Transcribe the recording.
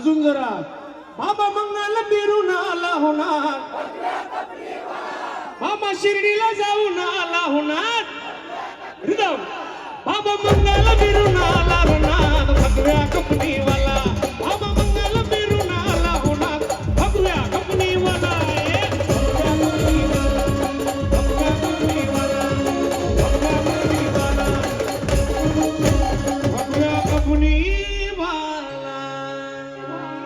अजून जरा बाबा मंगल बिरून आला होणार. बाबा शिर्डीला जाऊन आला होणार. रिदम. बाबा मंगल बिरून आला होणार.